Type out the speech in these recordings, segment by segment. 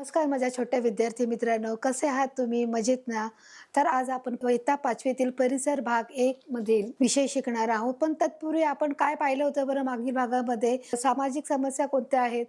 नमस्कार माझ्या छोट्या विद्यार्थी मित्रांनो कसे आहात तुम्ही? मजेत ना? तर आज आपण इयत्ता पाचवीतील परिसर भाग एक मधील विषय शिकणार आहोत. पण तत्पूर्वी आपण काय पाहिलं होतं बरं मागील भागामध्ये? सामाजिक समस्या कोणत्या आहेत?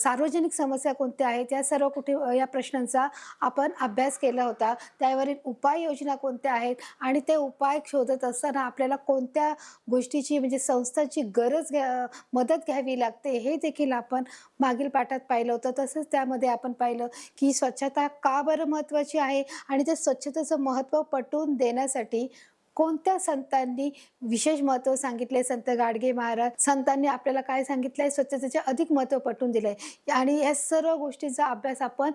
सार्वजनिक समस्या कोणत्या आहेत? या सर्व कुठे या प्रश्नांचा आपण अभ्यास केला होता. त्यावरील उपाययोजना कोणत्या आहेत? आणि ते उपाय शोधत असताना आपल्याला कोणत्या गोष्टीची म्हणजे संस्थांची गरज घ्या मदत घ्यावी लागते? हे देखील आपण मागील पाठात पाहिलं होतं. तसंच त्यामध्ये आपण पाहिलं की स्वच्छता का बरं महत्त्वाची आहे? आणि त्या स्वच्छतेचं महत्त्व पटवून देण्यासाठी कोणत्या संतांनी विशेष महत्त्व सांगितले संत गाडगे महाराज संतांनी आपल्याला काय सांगितलं आहे स्वच्छतेचे अधिक महत्त्व पटवून दिलं आहे आणि या सर्व गोष्टींचा अभ्यास आपण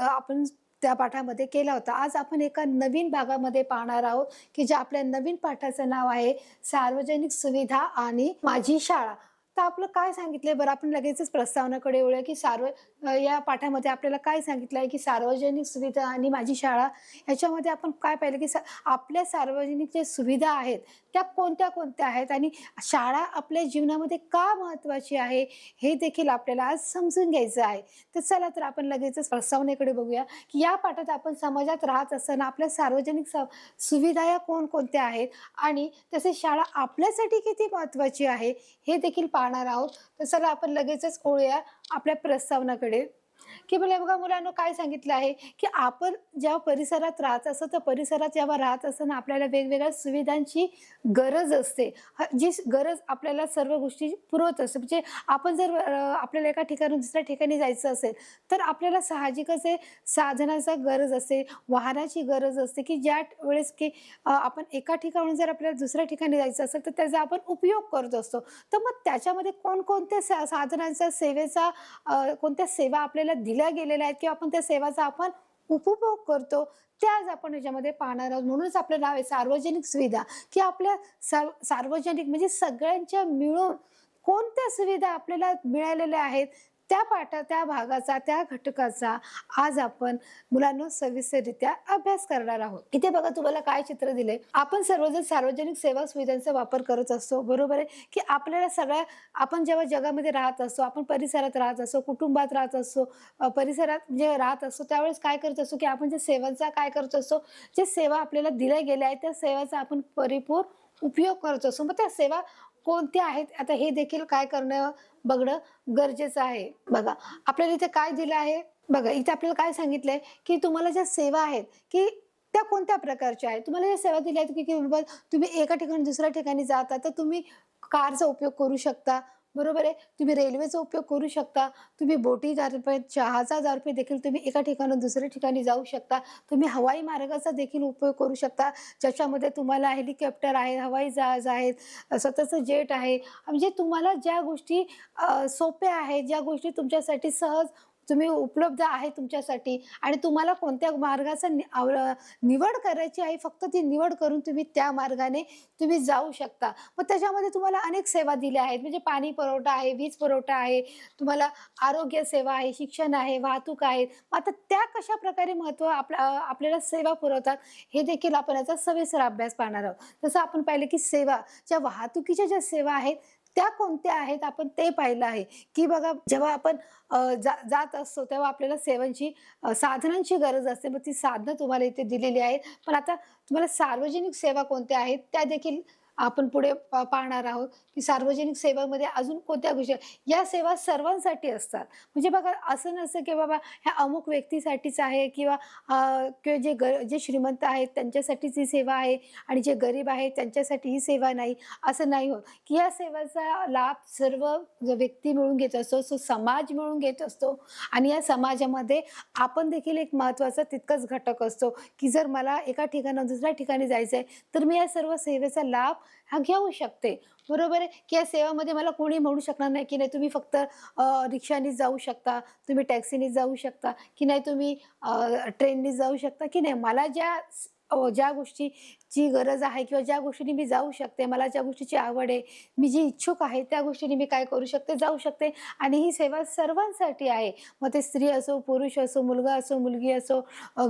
आपण त्या पाठामध्ये केला होता. आज आपण एका नवीन भागामध्ये पाहणार आहोत की जे आपल्या नवीन पाठाचं नाव आहे सार्वजनिक सुविधा आणि माझी शाळा. तर आपलं काय सांगितलंय? बरं आपण लगेचच प्रस्तावनाकडे वळूया की सार्व या पाठामध्ये आपल्याला काय सांगितलं आहे की सार्वजनिक सुविधा आणि माझी शाळा याच्यामध्ये आपण काय पाहिलं की सा आपल्या सार्वजनिक जे सुविधा आहेत त्या कोणत्या कोणत्या आहेत आणि शाळा आपल्या जीवनामध्ये का महत्त्वाची आहे हे देखील आपल्याला आज समजून घ्यायचं आहे. तर चला तर आपण लगेचच प्रस्तावनेकडे बघूया की या पाठात आपण समाजात राहत असताना आपल्या सार्वजनिक स सुविधा या कोणकोणत्या आहेत आणि तसेच शाळा आपल्यासाठी किती महत्त्वाची आहे हे देखील पाहणार आहोत. तर चला आपण लगेचच ओळूया आपल्या प्रस्तावनाकडे. की मला बघा मुलांना काय सांगितलं आहे की आपण जेव्हा परिसरात राहत असतो तर परिसरात जेव्हा राहत असताना आपल्याला वेगवेगळ्या सुविधांची गरज असते. जी गरज आपल्याला सर्व गोष्टी पुरवत असते. म्हणजे आपण जर आपल्याला एका ठिकाणून दुसऱ्या ठिकाणी जायचं असेल तर आपल्याला साहजिकच आहे साधनाचा गरज असते वाहनाची गरज असते की ज्या वेळेस की आपण एका ठिकाणून जर आपल्याला दुसऱ्या ठिकाणी जायचं असेल तर त्याचा आपण उपयोग करत असतो. तर मग त्याच्यामध्ये कोणकोणत्या सा साधनांचा सेवेचा कोणत्या सेवा आपल्याला दिल्या दिल्या गेलेल्या आहेत किंवा आपण त्या सेवाचा आपण उपभोग करतो त्या आज आपण याच्यामध्ये पाहणार आहोत. म्हणूनच आपलं नाव आहे सार्वजनिक सुविधा की आपल्या सार्वजनिक म्हणजे सगळ्यांच्या मिळून कोणत्या सुविधा आपल्याला मिळालेल्या आहेत त्या पाठा त्या भागाचा त्या घटकाचा आज आपण मुलांना सविस्तररित्या अभ्यास करणार आहोत. इथे बघा तुम्हाला काय चित्र दिले आपण सर्वजण सार्वजनिक सेवा सुविधांचा वापर करत असतो. बरोबर आहे? की आपल्याला सगळ्या आपण जेव्हा जगामध्ये राहत असतो आपण परिसरात राहत असतो कुटुंबात राहत असतो परिसरात जे राहत असतो त्यावेळेस काय करत असतो की आपण जे सेवांचा काय करत असतो जे सेवा आपल्याला दिल्या गेल्या आहेत त्या सेवाचा आपण परिपूर्ण उपयोग करत असतो. मग त्या सेवा कोणते आहेत? आता हे देखील काय करणं बघणं गरजेचं आहे. बघा आपल्याला इथे काय दिलं आहे? बघा इथे आपल्याला काय सांगितलंय? की तुम्हाला ज्या सेवा आहेत की त्या कोणत्या प्रकारच्या आहेत? तुम्हाला ज्या सेवा दिल्या आहेत की तुम्ही एका ठिकाणी दुसऱ्या ठिकाणी जाता तर तुम्ही कारचा उपयोग करू शकता. बरोबर आहे? तुम्ही रेल्वेचा उपयोग करू शकता. तुम्ही बोटी रुपये जहाजा रुपये देखील तुम्ही एका ठिकाणून दुसऱ्या ठिकाणी जाऊ शकता. तुम्ही हवाई मार्गाचा देखील उपयोग करू शकता. ज्याच्यामध्ये तुम्हाला हेलिकॉप्टर आहे हवाई जहाज आहेत स्वतःचं जेट आहे. म्हणजे तुम्हाला ज्या गोष्टी सोप्या आहेत ज्या गोष्टी तुमच्यासाठी सहज तुम्ही उपलब्ध आहे तुमच्यासाठी आणि तुम्हाला कोणत्या मार्गाचा नि- निवड करायची आहे फक्त ती निवड करून तुम्ही त्या मार्गाने तुम्ही जाऊ शकता. मग त्याच्यामध्ये तुम्हाला अनेक सेवा दिल्या आहेत. म्हणजे पाणी पुरवठा आहे वीज पुरवठा आहे तुम्हाला आरोग्य सेवा आहे शिक्षण आहे वाहतूक आहे. आता त्या कशा प्रकारे महत्त्व आपल्या आपल्याला सेवा पुरवतात हे देखील आपण याचा सविस्तर अभ्यास पाहणार आहोत. जसं आपण पाहिलं की सेवा ज्या वाहतुकीच्या ज्या सेवा आहेत त्या कोणत्या आहेत? आपण ते पाहिलं आहे. की बघा जेव्हा आपण जा जात असतो तेव्हा आपल्याला सेवांची साधनांची गरज असते. मग ती साधनं तुम्हाला इथे दिलेली आहेत. पण आता तुम्हाला सार्वजनिक सेवा कोणत्या आहेत? त्या देखील आपण पुढे पाहणार आहोत की सार्वजनिक सेवेमध्ये अजून कोणत्या गोष्टी या सेवा सर्वांसाठी असतात. म्हणजे बघा असं नसतं की बाबा ह्या अमुक व्यक्तीसाठीच आहे किंवा किंवा जे ग जे श्रीमंत आहेत त्यांच्यासाठीच ही सेवा आहे आणि जे गरीब आहेत त्यांच्यासाठी ही सेवा नाही असं नाही होत. की या सेवेचा लाभ सर्व व्यक्ती मिळून घेत असतो सो समाज मिळून घेत असतो आणि या समाजामध्ये आपण देखील एक महत्त्वाचा तितकाच घटक असतो की जर मला एका ठिकाणाहून दुसऱ्या ठिकाणी जायचं आहे तर मी या सर्व सेवेचा लाभ हा घेऊ शकते. बरोबर आहे? की या सेवामध्ये मला कोणी म्हणू शकणार नाही की नाही तुम्ही फक्त रिक्षाने जाऊ शकता तुम्ही टॅक्सीने जाऊ शकता की नाही तुम्ही ट्रेननी ट्रेनने जाऊ शकता की नाही? मला ज्या ज्या गोष्टी जी गरज आहे किंवा ज्या गोष्टीने मी जाऊ शकते मला ज्या गोष्टीची आवड आहे मी जी इच्छुक आहे त्या गोष्टीने मी काय करू शकते जाऊ शकते. आणि ही सेवा सर्वांसाठी आहे. मग ते स्त्री असो पुरुष असो मुलगा असो मुलगी असो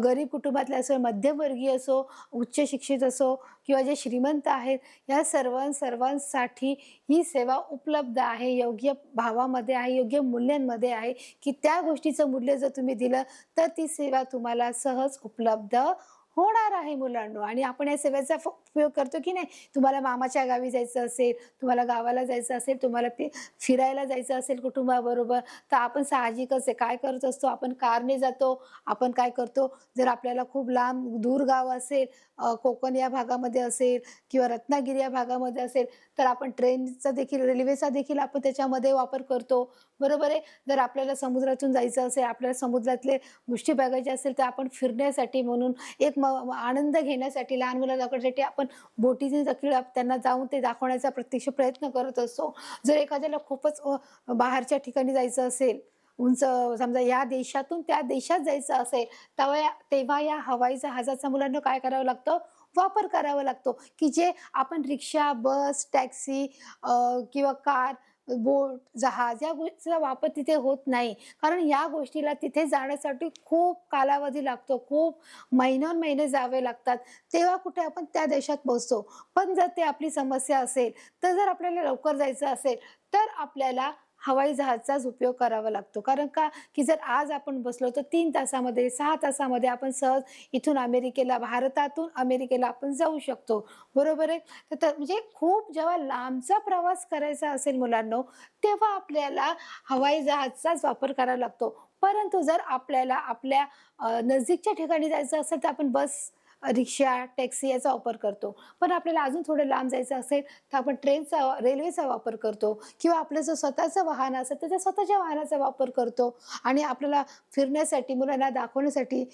गरीब कुटुंबातले असो मध्यमवर्गीय असो उच्च शिक्षित असो किंवा जे श्रीमंत आहेत या सर्वां सर्वांसाठी ही सेवा उपलब्ध आहे. योग्य भावामध्ये आहे योग्य मूल्यांमध्ये आहे की त्या गोष्टीचं मूल्य जर तुम्ही दिलं तर ती सेवा तुम्हाला सहज उपलब्ध होणार आहे मुलांनो. आणि आपण या सेवेचा उपयोग करतो की नाही? तुम्हाला मामाच्या गावी जायचं असेल तुम्हाला गावाला जायचं असेल तुम्हाला ते फिरायला जायचं असेल कुटुंबाबरोबर तर आपण साहजिकच आहे. काय करत असतो? आपण कारने जातो. आपण काय करतो? जर आपल्याला खूप लांब दूर गाव असेल कोकण या भागामध्ये असेल किंवा रत्नागिरी या भागामध्ये असेल तर आपण ट्रेनचा देखील रेल्वेचा देखील आपण त्याच्यामध्ये वापर करतो. बरोबर आहे. जर आपल्याला समुद्रातून जायचं असेल आपल्याला समुद्रातले गोष्टी बघायच्या असेल तर आपण फिरण्यासाठी म्हणून एक म आनंद घेण्यासाठी लहान मुलं दाखवण्यासाठी आपण बोटीने देखील त्यांना जाऊन ते दाखवण्याचा प्रत्यक्ष प्रयत्न करत असतो. जर एखाद्याला खूपच बाहेरच्या ठिकाणी जायचं असेल उंच समजा या देशातून त्या देशात जायचं असेल तेव्हा या- तेव्हा या हवाई जहाजाचा मुलांना काय करावं लागतं? वापर करावा लागतो. की जे आपण रिक्षा बस टॅक्सी किंवा कार बोट जहाज या गोष्टीचा वापर तिथे होत नाही. कारण या गोष्टीला तिथे जाण्यासाठी खूप कालावधी लागतो. खूप महिन्यान महिने जावे लागतात. तेव्हा कुठे आपण त्या देशात पोहोचतो पण जर ते आपली समस्या असेल तर जर आपल्याला लवकर जायचं असेल तर आपल्याला हवाई जहाजचाच उपयोग करावा लागतो. कारण का? की जर आज आपण बसलो तर तीन तासामध्ये सहा तासामध्ये आपण सहज इथून अमेरिकेला भारतातून अमेरिकेला आपण जाऊ शकतो. बरोबर आहे? तर तर म्हणजे खूप जेव्हा लांबचा प्रवास करायचा असेल मुलांनो तेव्हा आपल्याला हवाई जहाजचाच वापर करावा लागतो. परंतु जर आपल्याला आपल्या नजदीकच्या नजीकच्या ठिकाणी जायचं असेल तर आपण बस रिक्षा टॅक्सी याचा वापर करतो. पण आपल्याला अजून थोडं लांब जायचं असेल तर आपण ट्रेनचा रेल्वेचा वापर करतो. किंवा आपलं जो स्वतःचं वाहन असेल तर त्या स्वतःच्या वाहनाचा वापर करतो. आणि आपल्याला फिरण्यासाठी मुलांना दाखवण्यासाठी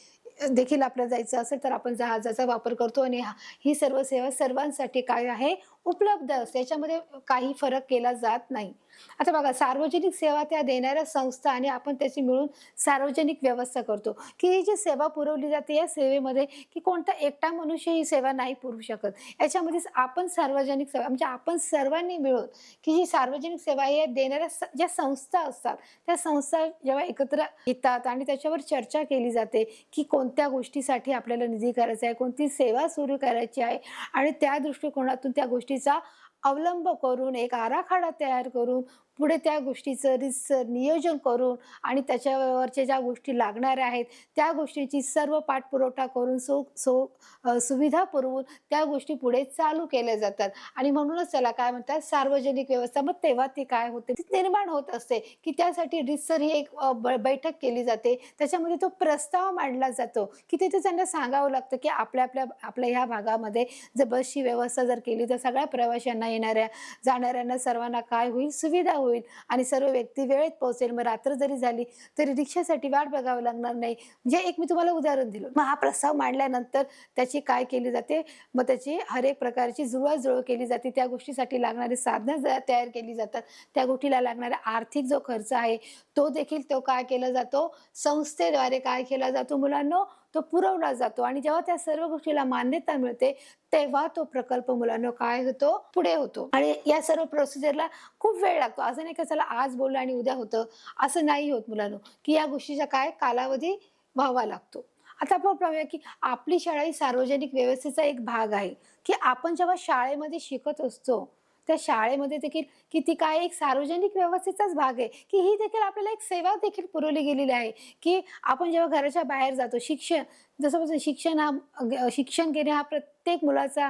देखील आपल्याला जायचं असेल तर आपण जहाजाचा वापर करतो आणि हा- ही सर्व सेवा सर्वांसाठी काय आहे? उपलब्ध असते. याच्यामध्ये काही फरक केला जात नाही. आता बघा सार्वजनिक सेवा त्या देणाऱ्या संस्था आणि आपण त्याची मिळून सार्वजनिक व्यवस्था करतो. की ही जी सेवा पुरवली जाते या सेवेमध्ये की कोणता एकटा मनुष्य ही सेवा नाही पुरवू शकत. याच्यामध्ये आपण सार्वजनिक सेवा म्हणजे आपण सर्वांनी मिळून की ही सार्वजनिक सेवा या देणाऱ्या ज्या संस्था असतात त्या संस्था जेव्हा एकत्र येतात आणि त्याच्यावर चर्चा केली जाते की कोण कोणत्या गोष्टीसाठी आपल्याला निधी करायचा आहे? कोणती सेवा सुरू करायची आहे? आणि त्या दृष्टिकोनातून त्या गोष्टीचा अवलंब करून एक आराखडा तयार करून पुढे त्या गोष्टीचं रिसर नियोजन करून आणि त्याच्यावरच्या ज्या गोष्टी लागणाऱ्या आहेत त्या गोष्टीची सर्व पाठपुरवठा करून सो सो सुविधा पुरवून त्या गोष्टी पुढे चालू केल्या जातात. आणि म्हणूनच त्याला काय म्हणतात सार्वजनिक व्यवस्था. मग तेव्हा ती काय होते? निर्माण होत असते की त्यासाठी रिसर ही एक ब- बैठक केली जाते. त्याच्यामध्ये तो प्रस्ताव मांडला जातो की तिथे त्यांना सांगावं लागतं की आपल्या आपल्या आपल्या ह्या भागामध्ये जर बसची व्यवस्था जर केली तर सगळ्या प्रवाशांना येणाऱ्या जाणाऱ्यांना सर्वांना काय होईल? सुविधा होईल आणि सर्व व्यक्ती वेळेत पोहोचेल. मग रात्र जरी झाली तरी रिक्षासाठी वाट बघावं लागणार नाही. म्हणजे एक मी तुम्हाला उदाहरण दिलं. मग हा प्रस्ताव मांडल्यानंतर त्याची काय केली जाते? मग त्याची हर एक प्रकारची जुळवाजुळव केली जाते. त्या गोष्टीसाठी लागणारी साधनं तयार केली जातात. त्या गोष्टीला लागणारा आर्थिक जो खर्च आहे तो देखील तो काय केला जातो? संस्थेद्वारे काय केला जातो? मुलांनो तो पुरवला जातो. आणि जेव्हा त्या सर्व गोष्टीला मान्यता मिळते तेव्हा तो प्रकल्प मुलांना काय होतो? पुढे होतो. आणि या सर्व प्रोसिजरला खूप वेळ लागतो. असं नाही का चला आज बोललं आणि उद्या होतं. असं नाही होत मुलांनो की या गोष्टीचा काय कालावधी व्हावा लागतो. आता आपण पाहूया की आपली शाळा ही सार्वजनिक व्यवस्थेचा एक भाग आहे की आपण जेव्हा शाळेमध्ये शिकत असतो त्या शाळेमध्ये देखील की ती काय एक सार्वजनिक व्यवस्थेचाच भाग आहे की ही देखील आपल्याला एक सेवा देखील पुरवली गेलेली आहे की आपण जेव्हा घराच्या बाहेर जातो शिक्षण जसं शिक्षण हा शिक्षण घेणे हा प्रत्येक मुलाचा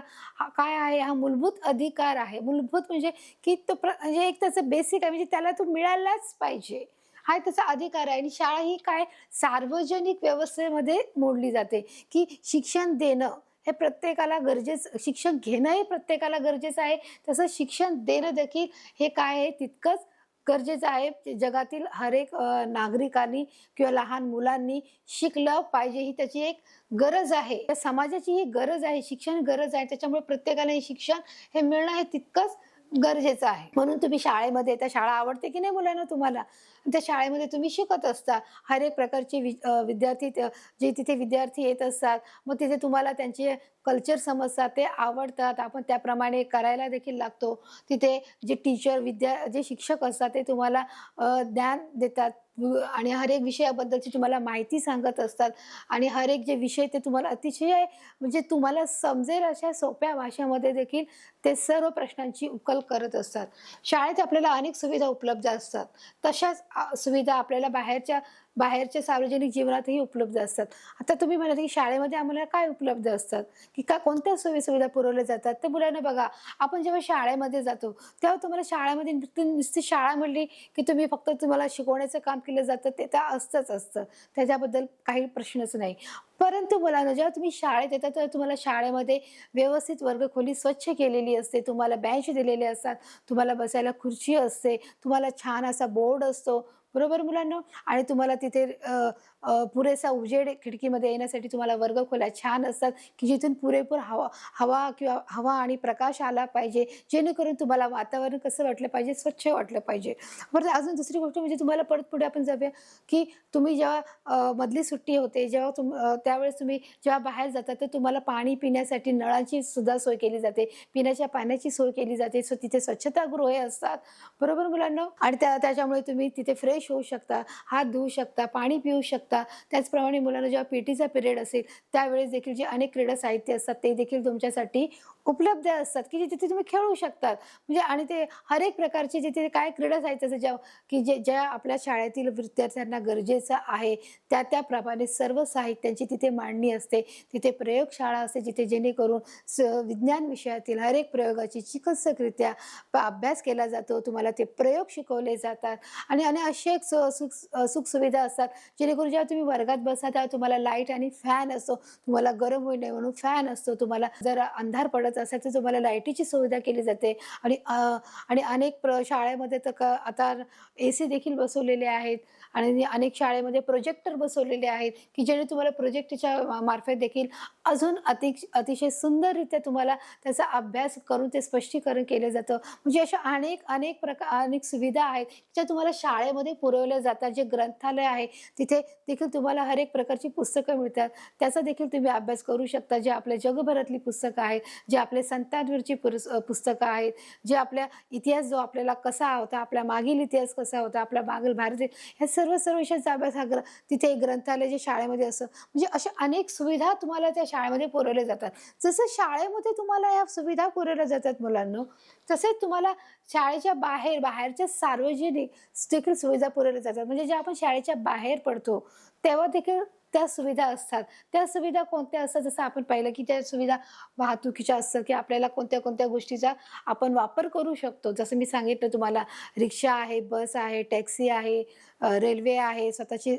काय आहे हा मूलभूत अधिकार आहे. मूलभूत म्हणजे की तो प्र म्हणजे एक त्याचं बेसिक आहे म्हणजे त्याला तो मिळालाच पाहिजे. हा त्याचा अधिकार आहे आणि शाळा ही काय सार्वजनिक व्यवस्थेमध्ये मोडली जाते की शिक्षण देणं हे प्रत्येकाला गरजेचं शिक्षण घेणंही प्रत्येकाला गरजेचं आहे. तसं शिक्षण देणं देखील हे काय आहे? तितकंच गरजेचं आहे. जगातील हरेक एक नागरिकांनी किंवा लहान मुलांनी शिकलं पाहिजे ही त्याची एक गरज आहे. समाजाची ही गरज आहे. शिक्षण गरज आहे. त्याच्यामुळे प्रत्येकाला हे शिक्षण हे मिळणं हे तितकंच गरजेचं आहे. म्हणून तुम्ही शाळेमध्ये त्या शाळा आवडते की नाही मुलांना तुम्हाला? त्या शाळेमध्ये तुम्ही शिकत असता. हर एक प्रकारचे वि विद्यार्थी जे तिथे विद्यार्थी येत असतात मग तिथे तुम्हाला त्यांचे कल्चर समजतात ते आवडतात. आपण त्याप्रमाणे करायला देखील लागतो. तिथे जे टीचर विद्या जे शिक्षक असतात ते तुम्हाला ज्ञान देतात. आणि हर एक विषयाबद्दलची तुम्हाला माहिती सांगत असतात. आणि हर एक जे विषय ते तुम्हाला अतिशय म्हणजे तुम्हाला समजेल अशा सोप्या भाषेमध्ये देखील ते सर्व प्रश्नांची उकल करत असतात. शाळेत आपल्याला अनेक सुविधा उपलब्ध असतात. तशाच सुविधा आपल्याला बाहेरच्या बाहेरच्या सार्वजनिक जीवनातही उपलब्ध असतात. आता तुम्ही म्हणत की शाळेमध्ये आम्हाला काय उपलब्ध असतात? की का कोणत्या सोयी सुविधा पुरवल्या जातात? ते मुलांना बघा आपण जेव्हा शाळेमध्ये जातो तेव्हा तुम्हाला शाळेमध्ये नुसती नुसती शाळा म्हणली की तुम्ही फक्त तुम्हाला शिकवण्याचं काम केलं जातं ते तर असतंच असतं. त्याच्याबद्दल काही प्रश्नच नाही. परंतु मुलांना जेव्हा तुम्ही शाळेत येता तेव्हा तुम्हाला शाळेमध्ये व्यवस्थित वर्गखोली स्वच्छ केलेली असते. तुम्हाला बेंच दिलेले असतात. तुम्हाला बसायला खुर्ची असते. तुम्हाला छान असा बोर्ड असतो. बरोबर मुलांना? आणि तुम्हाला तिथे पुरेसा उजेड खिडकीमध्ये येण्यासाठी तुम्हाला वर्गखोल्या छान असतात की जिथून पुरेपूर हवा हवा किंवा हवा आणि प्रकाश आला पाहिजे जेणेकरून तुम्हाला वातावरण कसं वाटलं पाहिजे स्वच्छ वाटलं पाहिजे. बरं अजून दुसरी गोष्ट म्हणजे तुम्हाला परत पुढे आपण जाऊया की तुम्ही जेव्हा मधली सुट्टी होते जेव्हा तुम त्यावेळेस तुम्ही जेव्हा बाहेर जाता तर तुम्हाला पाणी पिण्यासाठी नळाची सुद्धा सोय केली जाते. पिण्याच्या पाण्याची सोय केली जाते. सो तिथे स्वच्छतागृहे असतात. बरोबर मुलांना? आणि त्या त्याच्यामुळे तुम्ही तिथे फ्रेश होऊ शकता हात धुवू शकता पाणी पिऊ शकता. त्याचप्रमाणे मुलांना जेव्हा पीटीचा पिरियड असेल त्यावेळेस देखील जे अनेक क्रीडा साहित्य असतात ते देखील तुमच्यासाठी उपलब्ध असतात की जे तुम्ही खेळू शकतात. म्हणजे आणि ते हर एक प्रकारचे जिथे काय क्रीडा साहित्य ज्या की जे ज्या आपल्या शाळेतील विद्यार्थ्यांना गरजेचं आहे त्या त्याप्रमाणे सर्व साहित्यांची तिथे मांडणी असते. तिथे प्रयोगशाळा असते जिथे जेणेकरून स विज्ञान विषयातील हर एक प्रयोगाची चिकित्सकरित्या अभ्यास केला जातो तुम्हाला ते प्रयोग शिकवले जातात. आणि आणि असे एक सुख सुखसुविधा असतात जेणेकरून जेव्हा तुम्ही वर्गात बसा तेव्हा तुम्हाला लाइट आणि फॅन असतो तुम्हाला गरम होईल म्हणून फॅन असतो तुम्हाला जर अंधार पडत असेल तर तुम्हाला लाईटीची सुविधा केली जाते. आणि आणि अनेक प्र शाळेमध्ये तर का आता ए सी देखील बसवलेले आहेत. आणि अनेक शाळेमध्ये प्रोजेक्टर बसवलेले आहेत की जेणे तुम्हाला प्रोजेक्टच्या मार्फत देखील अजून अति अतिशय सुंदररित्या तुम्हाला त्याचा अभ्यास करून ते स्पष्टीकरण केलं जातं. म्हणजे अशा अनेक अनेक प्रकार अनेक सुविधा आहेत ज्या तुम्हाला शाळेमध्ये पुरवल्या जातात जे ग्रंथालय आहे तिथे देखील तुम्हाला हर एक प्रकारची पुस्तकं मिळतात. त्याचा देखील तुम्ही अभ्यास करू शकता. जे आपल्या जगभरातली पुस्तकं आहेत जे आपले संतांवरची पुरस पुस्तकं आहेत जे आपल्या इतिहास जो आपल्याला कसा होता आपल्या मागील इतिहास कसा होता आपल्या मागील भारत ह्या सर्व सर्व विषयाचा अभ्यास हा ग्र तिथे एक ग्रंथालय जे शाळेमध्ये असं. म्हणजे अशा अनेक सुविधा तुम्हाला त्या शाळेमध्ये पुरवल्या जातात. जसं शाळेमध्ये तुम्हाला या सुविधा पुरवल्या जातात मुलांना तसेच तुम्हाला शाळेच्या बाहेर बाहेरच्या सार्वजनिक देखील सुविधा पुरवल्या जातात. म्हणजे जेव्हा आपण शाळेच्या बाहेर पडतो तेव्हा देखील त्या सुविधा असतात. त्या सुविधा कोणत्या असतात? जसं आपण पाहिलं की त्या सुविधा वाहतुकीच्या असतात की आपल्याला कोणत्या कोणत्या गोष्टीचा आपण वापर करू शकतो. जसं मी सांगितलं तुम्हाला रिक्षा आहे बस आहे टॅक्सी आहे रेल्वे आहे स्वतःची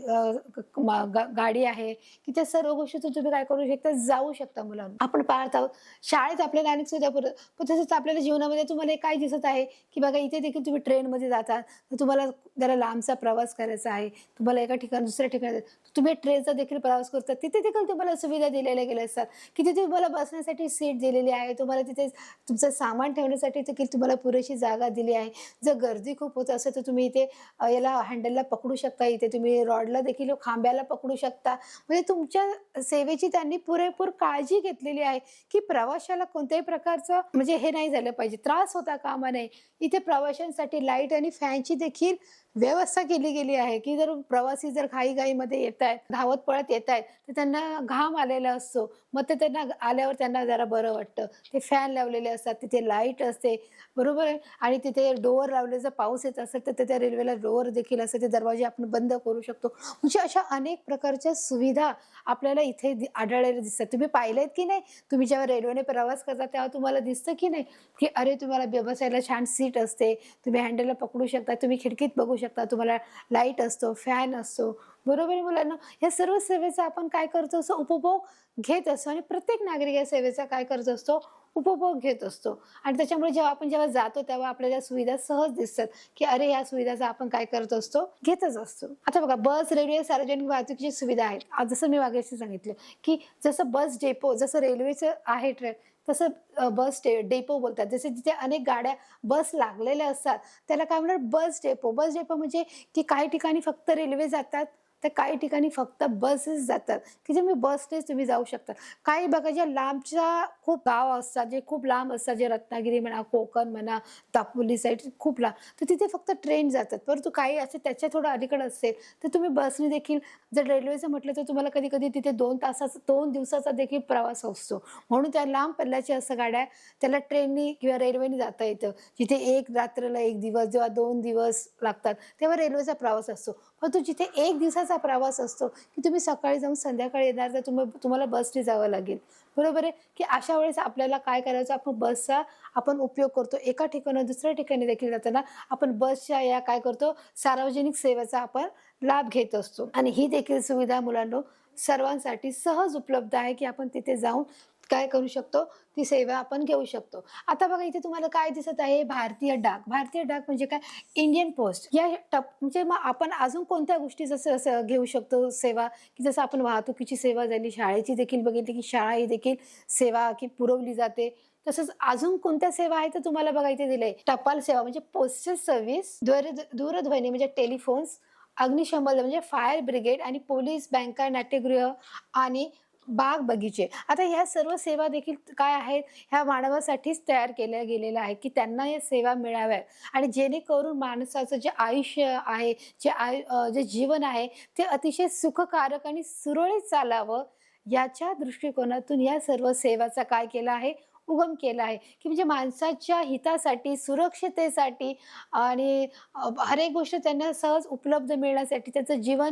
गाडी आहे की त्या सर्व गोष्टीतून तुम्ही काय करू शकता? जाऊ शकता मुलांना. आपण पाहत आहोत शाळेत आपल्याला अनेक सुविधा पुरत पण तसंच आपल्याला जीवनामध्ये तुम्हाला काय दिसत आहे की बघा इथे देखील तुम्ही ट्रेनमध्ये जातात तर तुम्हाला जरा लांबचा प्रवास करायचा आहे तुम्हाला एका ठिकाणी दुसऱ्या ठिकाणी तुम्ही ट्रेनचा देखील प्रवास करतात. तिथे देखील तुम्हाला सुविधा दिलेल्या गेल्या असतात. की तिथे तुम्हाला बसण्यासाठी सीट दिलेली आहे. तुम्हाला तिथे तुमचं सामान ठेवण्यासाठी देखील तुम्हाला पुरेशी जागा दिली आहे. जर गर्दी खूप होत असेल तर तुम्ही इथे याला हँडलला पकडू शकता. इथे तुम्ही रॉडला देखील खांब्याला पकडू शकता. म्हणजे तुमच्या सेवेची त्यांनी पुरेपूर काळजी घेतलेली आहे की प्रवाशाला कोणत्याही प्रकारचं म्हणजे हे नाही झालं पाहिजे. त्रास होता कामा नये. इथे प्रवाशांसाठी लाइट आणि फॅनची देखील व्यवस्था केली गेली आहे की जर प्रवासी जर घाईघाईमध्ये येत आहेत धावत पळत येत आहेत तर त्यांना घाम आलेला असतो. मग ते त्यांना आल्यावर त्यांना जरा बरं वाटतं. ते फॅन लावलेले असतात तिथे लाइट असते बरोबर? आहे आणि तिथे डोअर लावले जर पाऊस येत असेल तर ते त्या रेल्वेला डोअर देखील असते ते दरवाजे आपण बंद करू शकतो. म्हणजे अशा अनेक प्रकारच्या सुविधा आपल्याला इथे आढळलेल्या दिसतात. तुम्ही पाहिलेत की नाही? तुम्ही जेव्हा रेल्वेने प्रवास करता तेव्हा तुम्हाला दिसतं की नाही? की अरे तुम्हाला बे- बसायला छान सीट असते तुम्ही हँडलला पकडू शकता तुम्ही खिडकीत बघू शकता. शकता तुम्हाला लाइट असतो फॅन असतो. बरोबर आहे मुलांना? या सर्व सेवेचा आपण काय करतो असतो? उपभोग घेत असतो आणि प्रत्येक नागरिक या सेवेचा काय करत असतो? उपभोग घेत असतो. आणि त्याच्यामुळे जेव्हा आपण जेव्हा जातो तेव्हा आपल्याला सुविधा सहज दिसतात की अरे या सुविधाचा आपण काय करत असतो? घेतच असतो. आता बघा बस रेल्वे सार्वजनिक वाहतुकीची सुविधा आहेत. जसं मी मागेशी सांगितलं की जसं बस डेपो जसं रेल्वेचं आहे ट्रेन तसं बस डे डेपो बोलतात. जसे जिथे अनेक गाड्या बस लागलेल्या असतात त्याला काय म्हणतात? Bus depot. बस डेपो म्हणजे की काही ठिकाणी फक्त रेल्वे जातात? तर काही ठिकाणी फक्त बसेस जातात की जे मी बसनेच तुम्ही जाऊ शकता. काही बघा ज्या लांबच्या खूप गाव असतात जे खूप लांब असतात जे रत्नागिरी म्हणा कोकण म्हणा दापोली साईड खूप लांब तर तिथे फक्त ट्रेन जातात. परंतु काही असे त्याच्या थोडं अलीकडे असेल तर तुम्ही बसने देखील जर रेल्वेचं म्हटलं तर तुम्हाला कधी कधी तिथे दोन तासाचा दोन दिवसाचा देखील प्रवास असतो. म्हणून त्या लांब पल्ल्याच्या असं गाड्या त्याला ट्रेननी किंवा रेल्वेने जाता येतं. जिथे एक रात्रला एक दिवस जेव्हा दोन दिवस लागतात तेव्हा रेल्वेचा प्रवास असतो. परंतु जिथे एक दिवसाचा प्रवास असतो की तुम्ही सकाळी जाऊन संध्याकाळी येणार तर तुम्ही तुम्हाला बसने जावं लागेल. बरोबर आहे? की अशा वेळेस आपल्याला काय करायचं? आपण बसचा आपण उपयोग करतो. एका ठिकाणी दुसऱ्या ठिकाणी देखील जाताना आपण बसच्या या काय करतो? सार्वजनिक सेवेचा आपण लाभ घेत असतो. आणि ही देखील सुविधा मुलांनो सर्वांसाठी सहज उपलब्ध आहे की आपण तिथे जाऊन काय करू शकतो? ती सेवा आपण घेऊ शकतो. आता बघा इथे तुम्हाला काय दिसत आहे? भारतीय डाक. भारतीय डाक म्हणजे काय? इंडियन पोस्ट या टप म्हणजे मग आपण अजून कोणत्या गोष्टी जसं असं घेऊ शकतो सेवा? की जसं आपण वाहतुकीची सेवा झाली शाळेची देखील बघितली की शाळा ही देखील सेवा की पुरवली जाते. तसंच अजून कोणत्या सेवा आहेत तर तुम्हाला बघा इथे दिलंय. टपाल सेवा म्हणजे पोस्टल सर्व्हिस दूर दूरध्वनी म्हणजे टेलिफोन्स अग्निशमन म्हणजे फायर ब्रिगेड आणि पोलीस बँका नाट्यगृह आणि बाग बगीचे. आता ह्या सर्व सेवा देखील काय आहेत? ह्या मानवासाठीच तयार केल्या गेलेल्या आहेत की त्यांना या सेवा मिळाव्यात. आणि जेणेकरून माणसाचं जे आयुष्य आहे जे आयु जे जीवन आहे ते अतिशय सुखकारक आणि सुरळीत चालावं याच्या दृष्टिकोनातून या सर्व सेवाचा काय केला आहे? उगम केला आहे. की म्हणजे माणसाच्या हितासाठी सुरक्षितेसाठी आणि हरेक हर एक गोष्ट त्यांना सहज उपलब्ध मिळण्यासाठी त्याचं जीवन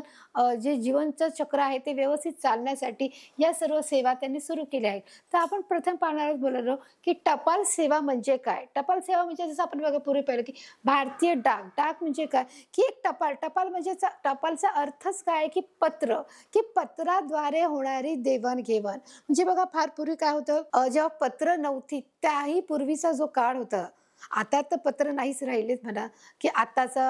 जे जीवनचं चक्र आहे ते व्यवस्थित चालण्यासाठी या सर्व सेवा त्यांनी सुरू केल्या आहेत. तर आपण प्रथम पाहणार बोललो की टपाल सेवा म्हणजे काय? टपाल सेवा म्हणजे जसं आपण बघा पूर्वी पाहिलं की भारतीय डाक. डाक म्हणजे काय? की एक टपाल. टपाल म्हणजे टपालचा अर्थच काय आहे की पत्र? की पत्राद्वारे होणारी देवाणघेवाण. म्हणजे बघा फार पूर्वी काय होतं? जेव्हा पत्र नव्हती. त्याही पूर्वीचा जो काळ होता आता तर पत्र नाहीच राहिलेत म्हणा की आताचा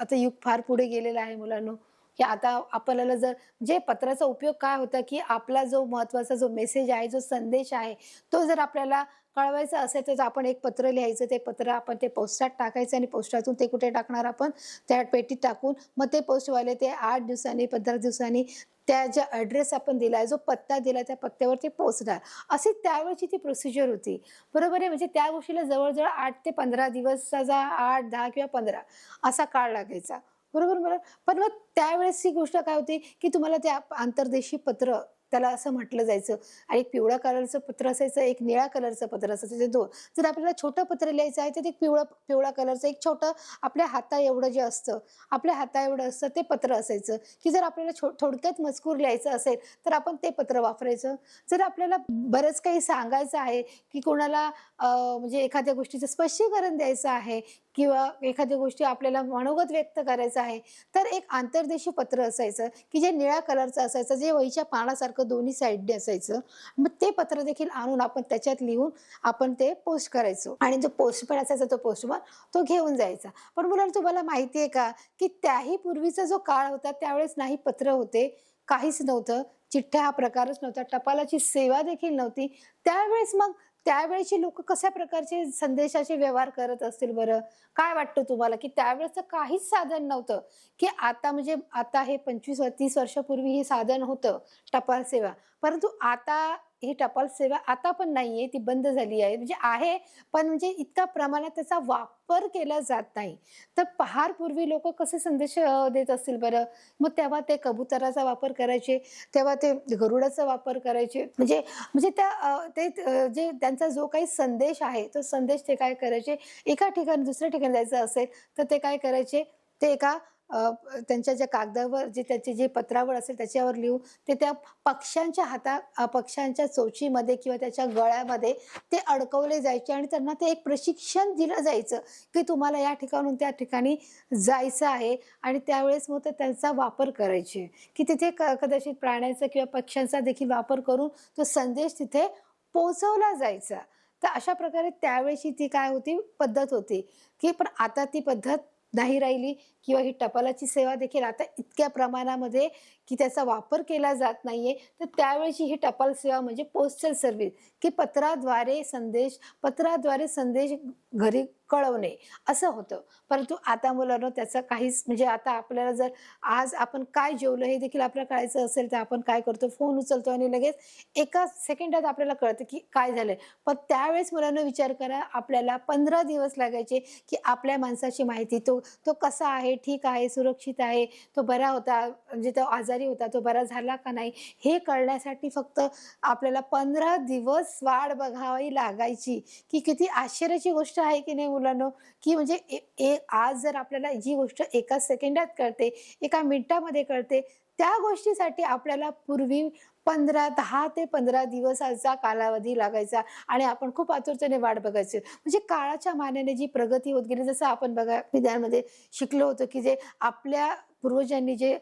आता युग फार पुढे गेलेलं आहे मुलांनो. की आता आपल्याला जर जे पत्राचा उपयोग काय होता की आपला जो महत्त्वाचा जो मेसेज आहे जो संदेश आहे तो जर आपल्याला कळवायचं असेल तर आपण एक पत्र लिहायचं ते पत्र आपण ते पोस्टात टाकायचं आणि पोस्टातून ते कुठे टाकणार आपण? त्या पेटीत टाकून मग ते पोस्टवाले ते आठ दिवसांनी पंधरा दिवसांनी त्या ज्या ॲड्रेस आपण दिलाय जो पत्ता दिला त्या पत्त्यावर ते पोचणार अशी त्यावेळची ती प्रोसिजर होती. बरोबर आहे? म्हणजे त्या गोष्टीला जवळजवळ आठ ते पंधरा दिवसाचा आठ दहा किंवा पंधरा असा काळ लागायचा. बरोबर? बरोबर? पण मग त्यावेळेस ही गोष्ट काय होती की तुम्हाला ते आंतरदेशी पत्र त्याला असं म्हटलं जायचं. आणि एक पिवळ्या कलरचं पत्र असायचं एक निळ्या कलरचं पत्र असायचं ते दोन. जर आपल्याला छोटं पत्र लिहायचं आहे तर ते पिवळं पिवळ्या कलरचं एक छोटं आपल्या हाता एवढं जे असतं आपल्या हाता एवढं असतं ते पत्र असायचं. की जर आपल्याला छो थोडक्यात मजकूर लिहायचं असेल तर आपण ते पत्र वापरायचं. जर आपल्याला बरंच काही सांगायचं आहे की कोणाला म्हणजे एखाद्या गोष्टीचं स्पष्टीकरण द्यायचं आहे किंवा एखाद्या गोष्टी आपल्याला मनोगत व्यक्त करायचं आहे तर एक आंतरदेशी पत्र असायचं की जे निळ्या कलरचं असायचं जे वहीच्या पानासारखं दोन्ही साईडने असायचं. मग ते पत्र देखील आणून आपण त्याच्यात लिहून आपण ते पोस्ट करायचो. आणि जो पोस्टमॅन असायचा तो पोस्टमॅन तो घेऊन जायचा. पण मुलांना तुम्हाला माहिती आहे का की त्याही पूर्वीचा जो काळ होता त्यावेळेस नाही पत्र होते काहीच नव्हतं. चिठ्ठ्या हा प्रकारच नव्हता. टपालाची सेवा देखील नव्हती. त्यावेळेस मग त्यावेळेची लोक कशा प्रकारचे संदेशाचे व्यवहार करत असतील बरं? काय वाटतं तुम्हाला की त्यावेळेचं काहीच साधन नव्हतं? की आता म्हणजे आता हे पंचवीस तीस वर्षापूर्वी हे साधन होतं टपाल सेवा. परंतु आता ही टपाल सेवा आता पण नाही आहे ती बंद झाली आहे. म्हणजे आहे पण म्हणजे इतका प्रमाणात त्याचा वापर केला जात नाही. तर पहार पूर्वी लोक कसे संदेश देत असतील बरं? मग तेव्हा ते कबुतराचा वापर करायचे तेव्हा ते गरुडाचा वापर करायचे. म्हणजे म्हणजे त्या ते जे त्यांचा जो काही संदेश आहे तो संदेश ते काय करायचे? एका ठिकाणी दुसऱ्या ठिकाणी जायचं असेल तर ते काय करायचे? ते एका त्यांच्या ज्या कागदावर जे त्याचे जे पत्रावर असेल त्याच्यावर लिहून ते त्या पक्ष्यांच्या हाता पक्ष्यांच्या चोचीमध्ये किंवा त्याच्या गळ्यामध्ये ते अडकवले जायचे आणि त्यांना ते एक प्रशिक्षण दिलं जायचं की तुम्हाला या ठिकाणून त्या ठिकाणी जायचं आहे आणि त्यावेळेस मग ते त्यांचा वापर करायचे. की तिथे क कदाचित प्राण्यांचा किंवा पक्ष्यांचा देखील वापर करून तो संदेश तिथे पोचवला जायचा. तर अशा प्रकारे त्यावेळेची ती काय होती पद्धत होती. की पण आता ती पद्धत नाही राहिली किंवा ही टपालाची सेवा देखील आता इतक्या प्रमाणामध्ये की त्याचा वापर केला जात नाहीये तर त्यावेळेची ही टपाल सेवा म्हणजे पोस्टल सर्व्हिस की पत्राद्वारे संदेश पत्राद्वारे संदेश घरी कळवणे असं होतं. परंतु आता मुलांना त्याचं काहीच म्हणजे आता आपल्याला जर आज आपण काय जेवलं हे देखील आपल्याला कळायचं असेल तर आपण काय करतो? फोन उचलतो आणि लगेच एका सेकंडात आपल्याला कळतं की काय झालंय. पण त्यावेळेस मुलांना विचार करा आपल्याला पंधरा दिवस लागायचे की आपल्या माणसाची माहिती तो तो कसा आहे ठीक आहे सुरक्षित आहे तो बरा होता म्हणजे तो आजारी होता तो बरा झाला का नाही हे कळण्यासाठी फक्त आपल्याला पंधरा दिवस वाढ बघावी लागायची. की किती आश्चर्याची गोष्ट आहे की नाही मुलांनो? की म्हणजे ए- ए- आज जर आपल्याला जी गोष्ट एका सेकंडात कळते एका मिनिटामध्ये कळते त्या गोष्टीसाठी आपल्याला पूर्वी पंधरा दहा ते पंधरा दिवसाचा कालावधी लागायचा आणि आपण खूप आतुरतेने वाट बघायची. म्हणजे काळाच्या मानाने जी प्रगती होत गेली जसं आपण बघा विद्यामध्ये शिकलो होतो की जे आपल्या पूर्वजांनी जे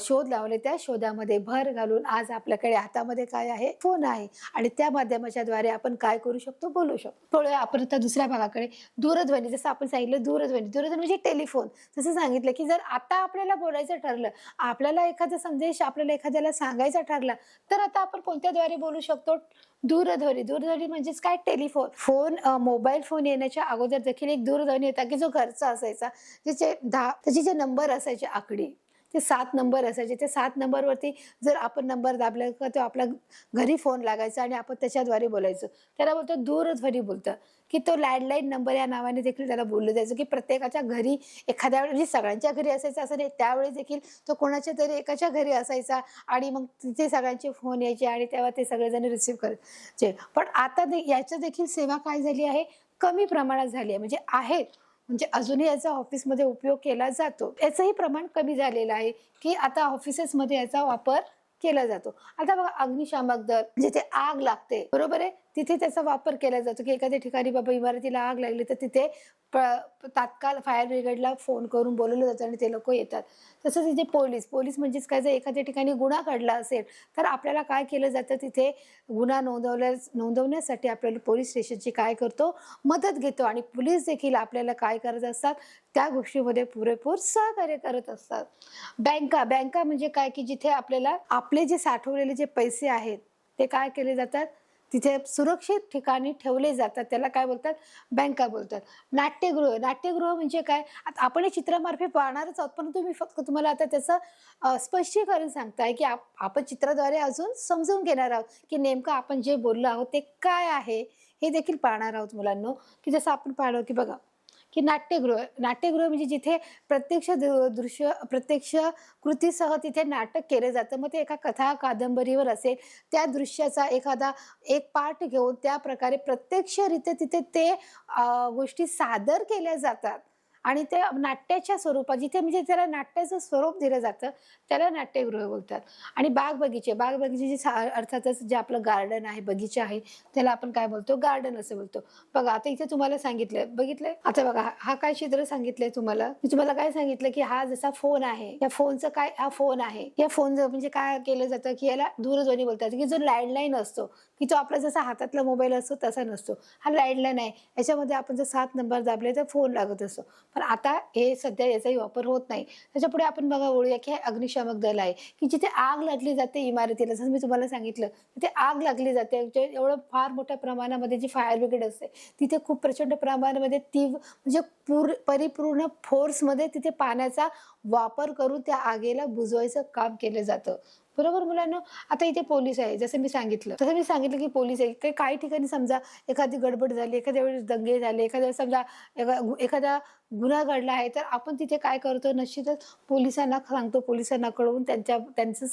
शोध लावले त्या शोधामध्ये भर घालून आज आपल्याकडे हातामध्ये काय आहे फोन आहे आणि त्या माध्यमाच्या द्वारे आपण काय करू शकतो बोलू शकतो. थोडं आपण आता दुसऱ्या भागाकडे दूरध्वनी जसं आपण सांगितलं दूरध्वनी दूरध्वनी म्हणजे टेलिफोन. जसं सांगितलं की जर आता आपल्याला बोलायचं ठरलं आपल्याला एखादा संदेश आपल्याला एखाद्याला सांगायचा ठरला तर आता आपण कोणत्याद्वारे बोलू शकतो? दूरध्वनी. दूरध्वनी म्हणजेच काय? टेलिफोन. फोन मोबाईल फोन येण्याच्या अगोदर देखील एक दूरध्वनी होता की जो घरचा असायचा ज्याचे दहा त्याचे जे नंबर असायचे आकडी. ते सात नंबर असायचे. ते सात नंबरवरती जर आपण नंबर दाबला का तो आपला घरी फोन लागायचा आणि आपण त्याच्याद्वारे बोलायचं. त्याला बोलतो दूरध्वनी बोलतं. की तो लँडलाईन नंबर या नावाने देखील त्याला बोललं जायचं की प्रत्येकाच्या घरी एखाद्या वेळेस म्हणजे सगळ्यांच्या घरी असायचं असं नाही त्यावेळेस देखील तो कोणाच्या तरी एकाच्या घरी असायचा आणि मग तिथे सगळ्यांचे फोन यायचे आणि तेव्हा ते सगळेजण रिसीव्ह करायचे. पण आता दे याच्या देखील सेवा काय झाली आहे? कमी प्रमाणात झाली आहे. म्हणजे आहेत म्हणजे अजूनही याचा ऑफिसमध्ये उपयोग केला जातो. याचंही प्रमाण कमी झालेलं आहे की आता ऑफिसेसमध्ये याचा वापर केला जातो. आता बघा अग्निशामक दल म्हणजे जिथे आग लागते. बरोबर आहे? तिथे त्याचा वापर केला जातो की एखाद्या ठिकाणी बाबा इमारतीला आग लागली तर तिथे प- तात्काळ फायर ब्रिगेडला फोन करून बोलवलं जातं आणि ते लोक येतात. तसंच तिथे पोलीस पोलीस म्हणजेच काय? जर एखाद्या ठिकाणी गुन्हा घडला असेल तर आपल्याला काय केलं जातं? तिथे गुन्हा नोंदवल्या नोंदवण्यासाठी आपल्याला पोलीस स्टेशनची काय करतो? मदत घेतो आणि पोलीस देखील आपल्याला काय करत असतात? त्या गोष्टीमध्ये पुरेपूर सहकार्य करत असतात. बँका बँका म्हणजे काय? की जिथे आपल्याला आपले जे साठवलेले जे पैसे आहेत ते काय केले जातात? तिथे सुरक्षित ठिकाणी ठेवले जातात. त्याला काय बोलतात? बँका बोलतात. नाट्यगृह नाट्यगृह म्हणजे काय? आता आपण हे चित्रामार्फे पाहणारच आहोत परंतु मी फक्त तुम्हाला आता त्याचं स्पष्टीकरण सांगताय की आप आपण चित्राद्वारे अजून समजून घेणार आहोत की नेमकं आपण जे बोललो आहोत ते काय आहे हे देखील पाहणार आहोत मुलांना. की जसं आपण पाहिलं की बघा की नाट्यगृह नाट्यगृह म्हणजे जिथे प्रत्यक्ष दृ- दृश्य प्रत्यक्ष कृतीसह तिथे नाटक केलं जातं. मग ते एका कथा कादंबरीवर असेल त्या दृश्याचा एखादा एक पार्ट घेऊन त्या प्रकारे प्रत्यक्षरित्या तिथे ते गोष्टी सादर केल्या जातात. आणि ते नाट्याच्या स्वरूपात जिथे म्हणजे त्याला नाट्याचं स्वरूप दिलं जातं त्याला नाट्यगृह बोलतात. आणि बाग बगीचे बाग बगीचे अर्थातच जे आपलं गार्डन आहे बगीचा आहे त्याला आपण काय बोलतो? गार्डन असं बोलतो. बघा आता इथे तुम्हाला सांगितलंय बघितलंय? आता बघा हा- हा काय चित्र सांगितलंय तुम्हाला? मी तुम्हाला काय सांगितलं की हा जसा फोन आहे या फोनचं काय हा फोन आहे या फोन म्हणजे काय केलं जातं की याला दूरध्वनी बोलतात की जो लँडलाईन असतो की तो आपला जसा हातातला मोबाईल असतो तसा नसतो. हा लँडलाईन आहे याच्यामध्ये आपण जर सात नंबर दाबले तर फोन लागत असतो. पण आता हे सध्या याचाही वापर होत नाही. त्याच्या पुढे आपण बघा ओळूया की हे अग्निशामक दल आहे की जिथे आग लागली जाते इमारतीला. जसं मी तुम्हाला सांगितलं तिथे आग लागली जाते. जे एवढं फार मोठ्या प्रमाणामध्ये जी फायर ब्रिगेड असते तिथे खूप प्रचंड प्रमाणामध्ये ती म्हणजे पूर परिपूर्ण फोर्समध्ये तिथे पाण्याचा वापर करून त्या आगीला बुजवायचं काम केलं जातं. बरोबर मुलांना? आता इथे पोलीस आहे जसं मी सांगितलं. तसं मी सांगितलं की पोलीस आहे. काही काही ठिकाणी समजा एखादी गडबड झाली एखाद्या वेळेस दंगे झाले एखाद्या वेळेस समजा गु- एखादा गुन्हा घडला आहे तर आपण तिथे काय करतो? निश्चितच पोलिसांना सांगतो पोलिसांना कळवून त्यांच्या त्यांचं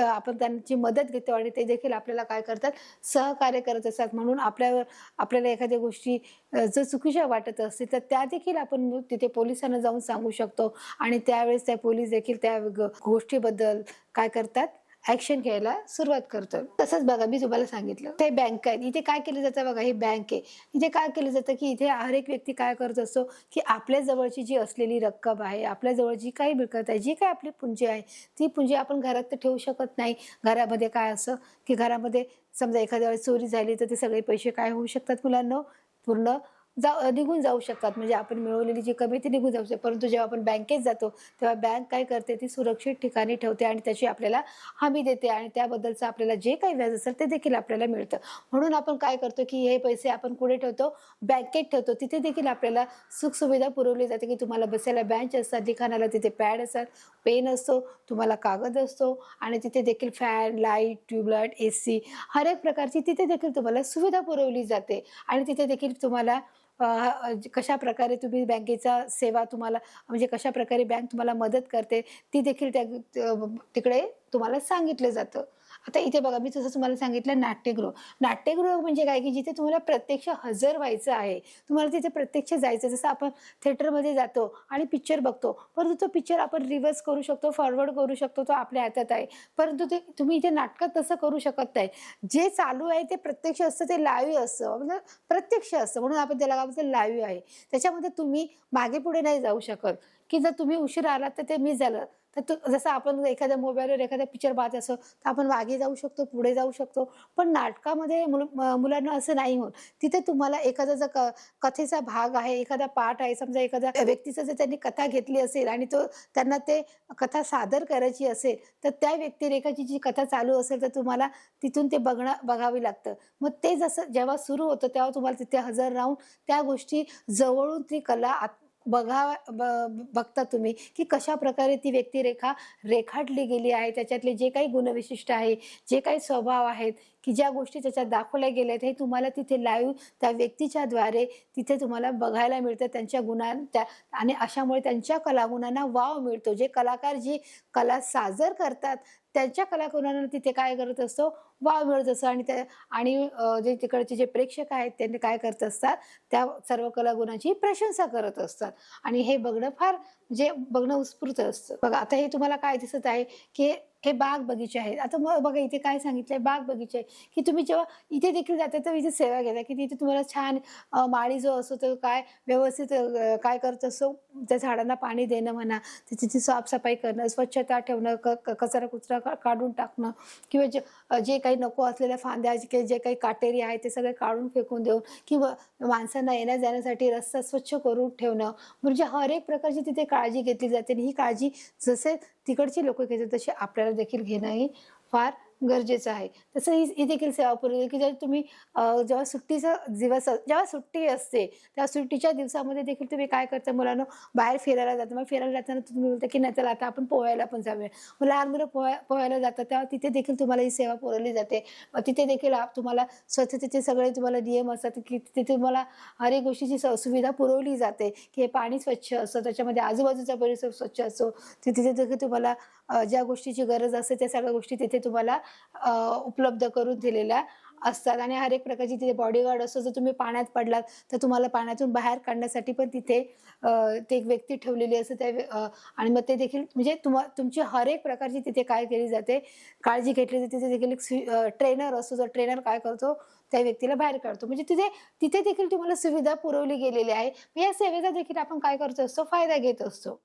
आपण त्यांची मदत घेतो आणि ते देखील आपल्याला काय करतात? सहकार्य करत असतात. म्हणून आपल्यावर आपल्याला एखाद्या गोष्टी जर चुकीच्या वाटत असतील तर त्या देखील आपण तिथे पोलिसांना जाऊन सांगू शकतो. आणि त्यावेळेस त्या पोलीस देखील त्या ग- गोष्टीबद्दल काय करतात? ऍक्शन घ्यायला सुरुवात करतो. तसंच बघा मी तुम्हाला सांगितलं. ते बँक आहे. इथे काय केलं जातं बघा हे बँक आहे. इथे काय केलं जातं की इथे हर एक व्यक्ती काय करत असतो की आपल्या जवळची जी असलेली रक्कम आहे आपल्या जवळ जी काही मिळकत आहे जी काय आपली पुंजी आहे ती पुंजी आपण घरात तर ठेवू शकत नाही. घरामध्ये काय असं की घरामध्ये समजा एखाद्या वेळेस चोरी झाली तर ते सगळे पैसे काय होऊ शकतात मुलांना? पूर्ण जा निघून जाऊ शकतात. म्हणजे आपण मिळवलेली जी कमी ती निघून जाऊ शकते. परंतु जेव्हा आपण बँकेत जातो तेव्हा बँक काय करते? ती सुरक्षित ठिकाणी ठेवते आणि त्याची आपल्याला हमी देते आणि त्याबद्दलचं आपल्याला जे काही व्याज असेल ते देखील आपल्याला मिळतं. म्हणून आपण काय करतो की हे पैसे आपण कुठे ठेवतो? बँकेत ठेवतो. तिथे देखील आपल्याला सुखसुविधा पुरवली जाते की तुम्हाला बसायला बेंच असतात लिखाणाला तिथे पॅड असतात पेन असतो तुम्हाला कागद असतो आणि तिथे देखील fan light tubelight A C हर एक प्रकारची तिथे देखील तुम्हाला सुविधा पुरवली जाते. आणि तिथे देखील तुम्हाला कशा प्रकारे तुम्ही बँकेचा सेवा तुम्हाला म्हणजे कशा प्रकारे बँक तुम्हाला मदत करते ती देखील त्या तिकडे तुम्हाला सांगितलं जातं. आता इथे बघा मी तसं तुम्हाला सांगितलं नाट्यगृह. नाट्यगृह म्हणजे काय? की जिथे तुम्हाला प्रत्यक्ष हजर व्हायचं आहे. तुम्हाला तिथे प्रत्यक्ष जायचं जसं आपण थिएटरमध्ये जातो आणि पिक्चर बघतो. परंतु तो पिक्चर आपण रिव्हर्स करू शकतो फॉरवर्ड करू शकतो तो आपल्या हातात आहे. परंतु ते तुम्ही इथे नाटकात तसं करू शकत नाही. जे चालू आहे ते प्रत्यक्ष असतं ते लाईव्ह असतं. म्हणजे प्रत्यक्ष असतं. म्हणून आपण त्याला काय म्हणतो? लाईव्ह आहे. त्याच्यामध्ये तुम्ही मागे पुढे नाही जाऊ शकत. की जर तुम्ही उशीर आलात तर ते मिस झालं. तर तो जसं आपण एखाद्या मोबाईलवर एखादा पिक्चर पाहत असो तर आपण मागे जाऊ शकतो पुढे जाऊ शकतो. पण नाटकामध्ये मुल मुलांना असं नाही होत. तिथे तुम्हाला एखादा जर क कथेचा भाग आहे एखादा पाठ आहे समजा एखाद्या व्यक्तीचं जर त्यांनी कथा घेतली असेल आणि तो त्यांना ते कथा सादर करायची असेल तर त्या व्यक्तिरेखाची जी कथा चालू असेल तर तुम्हाला तिथून ते बघणं बघावी लागतं. मग ते जसं जेव्हा सुरू होतं तेव्हा तुम्हाला तिथे हजर राहून त्या गोष्टी जवळून ती कला आत बघा ब- बघता तुम्ही की कशा प्रकारे ती व्यक्तिरेखा रेखाटली गेली आहे त्याच्यातले जे काही गुणविशिष्ट आहे जे काही स्वभाव आहेत की ज्या गोष्टी त्याच्यात दाखवल्या गेल्या आहेत हे तुम्हाला तिथे लाईव्ह त्या व्यक्तीच्या द्वारे तिथे तुम्हाला बघायला मिळतं. त्यांच्या गुणां त्या आणि अशामुळे त्यांच्या कलागुणांना वाव मिळतो. जे कलाकार जी कला सादर करतात त्यांच्या कलागुणांना तिथे काय करत असतो? वाव मिळत असतो आणि त्या आणि जे तिकडचे जे प्रेक्षक आहेत त्यांनी काय करत असतात त्या सर्व कलागुणांची प्रशंसा करत असतात. आणि हे बघणं फार म्हणजे बघणं उत्स्फूर्त असतं. बघा आता हे तुम्हाला काय दिसत आहे की हे बाग बगीचे आहेत. आता मग बघा इथे काय सांगितलंय? बाग बगीचे आहे की तुम्ही जेव्हा इथे देखील जाता तर इथे सेवा घेता. की तिथे तुम्हाला छान माळी जो असतो तो काय व्यवस्थित काय करत असो त्या झाडांना पाणी देणं म्हणा तिची साफसफाई करणं स्वच्छता ठेवणं क क- कचरा कुचरा का- काढून टाकणं किंवा जे जे काही नको असलेल्या फांद्या जे काही जे काही काटेरी आहे ते सगळे काढून फेकून देऊन किंवा माणसांना येण्या जाण्यासाठी रस्ता स्वच्छ करून ठेवणं. म्हणजे हर एक प्रकारची तिथे काळजी घेतली जाते आणि ही काळजी जसे तिकडची लोक घेतात तशी आपल्याला देखील घेणंही फार गरजेचं आहे. तसं ही ही देखील सेवा पुरवली की जर तुम्ही जेव्हा सुट्टीचा दिवस जेव्हा सुट्टी असते त्या सुट्टीच्या दिवसामध्ये देखील तुम्ही काय करता मुलांना? बाहेर फिरायला जाता. मग फिरायला जाताना तुम्ही बोलता की नाही चला आता आपण पोहायला पण जाऊया. मग लहान मुलं पोहा पोहायला जातात. तेव्हा तिथे देखील तुम्हाला ही सेवा पुरवली जाते. मग तिथे देखील तुम्हाला स्वच्छतेचे सगळे तुम्हाला नियम असतात की तिथे तुम्हाला हर एक गोष्टीची स- सुविधा पुरवली जाते. की हे पाणी स्वच्छ असतं. त्याच्यामध्ये आजूबाजूचा परिसर स्वच्छ असतो. तिथे देखील तुम्हाला ज्या गोष्टीची गरज असते त्या सगळ्या गोष्टी तिथे तुम्हाला उपलब्ध करून दिलेल्या असतात. आणि हर एक प्रकारची तिथे बॉडीगार्ड असतो जर तुम्ही पाण्यात पडलात तर तुम्हाला पाण्यातून बाहेर काढण्यासाठी पण तिथे ते एक व्यक्ती ठेवलेली असते. त्या आणि मग ते देखील म्हणजे तुम्हा तुमची हर एक प्रकारची तिथे काय केली जाते काळजी घेतली जाते तिथे देखील एक ट्रेनर असतो जो ट्रेनर काय करतो त्या व्यक्तीला बाहेर काढतो. म्हणजे तिथे तिथे देखील तुम्हाला सुविधा पुरवली गेलेली आहे. या सेवेचा देखील आपण काय करतो असतो फायदा घेत असतो.